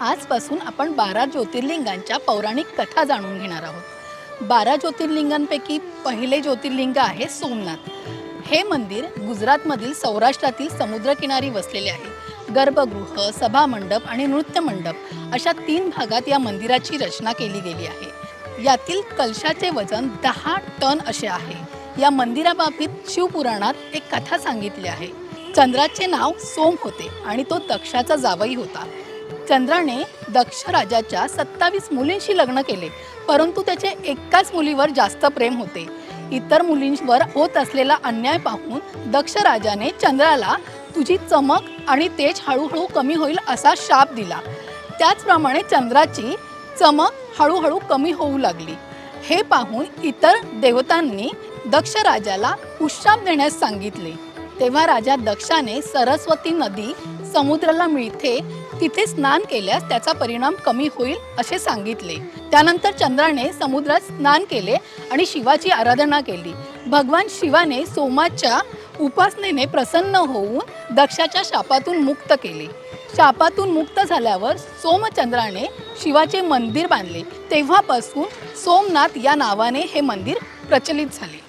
आजपासून आपण बारा ज्योतिर्लिंगांच्या पौराणिक कथा जाणून घेणार आहोत. बारा ज्योतिर्लिंगांपैकी पहिले ज्योतिर्लिंग आहे सोमनाथ. हे मंदिर गुजरातमधील सौराष्ट्रातील समुद्रकिनारी वसलेले आहे. गर्भगृह सभामंडप आणि नृत्यमंडप अशा तीन भागात या मंदिराची रचना केली गेली आहे. यातील कलशाचे वजन दहा टन असे आहे. या मंदिराबाबतीत शिवपुराणात एक कथा सांगितली आहे. चंद्राचे नाव सोम होते आणि तो दक्षाचा जावई होता. चंद्राने दक्ष राजाच्या सत्तावीस मुलींशी लग्न केले परंतु त्याचे एकाच मुलीवर जास्त प्रेम होते. इतर मुलींवर होत असलेला अन्याय पाहून दक्ष राजाने चंद्राला तुझी चमक आणि तेज हळूहळू कमी होईल असा शाप दिला. त्याचप्रमाणे चंद्राची चमक हळूहळू कमी होऊ लागली. हे पाहून इतर देवतांनी दक्ष राजाला उशाप देण्यास सांगितले. तेव्हा राजा दक्षाने सरस्वती नदी समुद्राला मिळते तिथे स्नान केल्यास त्याचा परिणाम कमी होईल असे सांगितले. त्यानंतर चंद्राने समुद्रात स्नान केले आणि शिवाची आराधना केली. भगवान शिवाने सोमाच्या उपासनेने प्रसन्न होऊन दक्षाच्या शापातून मुक्त केले. शापातून मुक्त झाल्यावर सोमचंद्राने शिवाचे मंदिर बांधले. तेव्हापासून सोमनाथ या नावाने हे मंदिर प्रचलित झाले.